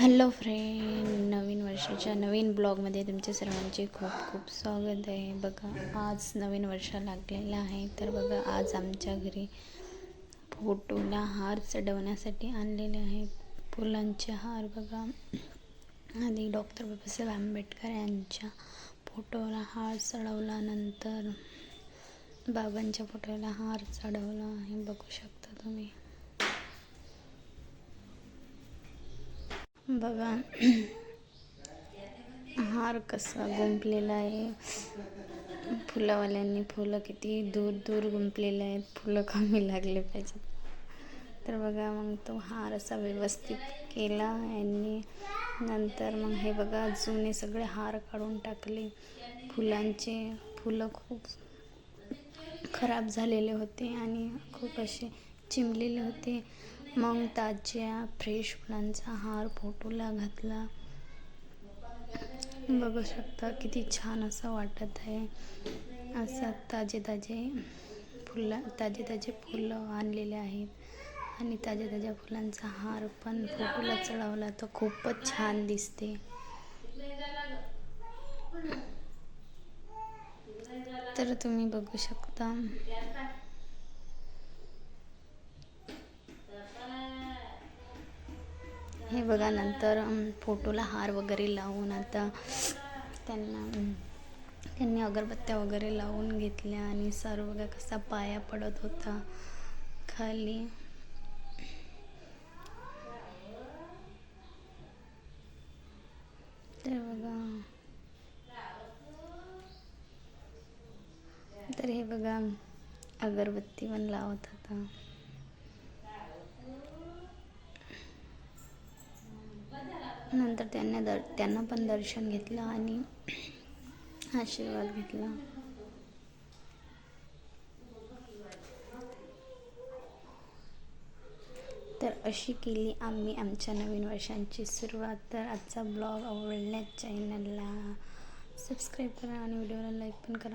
Hello friend नवीन वर्षाच्या नवीन ब्लॉगमध्ये तुमच्या सर्वांचे खूप खूप स्वागत आहे. बघा आज नवीन वर्ष लागलेलं आहे. तर बघा आज आमच्या घरी फोटोला हार चढवण्यासाठी आणलेले आहेत फुलांचे हार बघा. आधी डॉक्टर बाबासाहेब आंबेडकर यांच्या फोटोला हार चढवल्यानंतर बाबांच्या फोटोला हार चढवला आहे. बघू शकता तुम्ही. बघा. हार कसा गुंपलेला आहे. फुलावाल्यांनी फुलं किती दूर दूर गुंपलेले आहेत. फुलं कमी लागले पाहिजेत. तर बघा मग तो हार असा व्यवस्थित केला यांनी. नंतर मग हे बघा जुने सगळे हार काढून टाकले. फुलांचे फुलं खूप खराब झालेले होते आणि खूप असे चिमलेले होते. मग ताज्या फ्रेश फुलांचा हार फोटोला घातला. बघू शकता किती छान असं वाटत आहे. असं ताजे ताजे फुलं ताजे ताजे फुलं आणलेले आहेत. आणि ताज्या ताज्या फुलांचा हार पण फोटोला चढवला तर खूपच छान दिसते. तर तुम्ही बघू शकता. हे बघा नंतर फोटोला हार वगैरे लावून आता त्यांना त्यांनी अगरबत्त्या वगैरे लावून घेतल्या आणि सर बघा कसा पाया पडत होता खाली. तर बघा. तर हे बघा अगरबत्ती पण लावत होता. नंतर त्यांना दर त्यांना पण दर्शन घेतलं आणि आशीर्वाद घेतला. तर अशी केली आम्ही आमच्या नवीन वर्षांची सुरुवात. तर आजचा ब्लॉग आवडल्यास चॅनलला सबस्क्राईब करा आणि व्हिडिओला लाईक पण करा.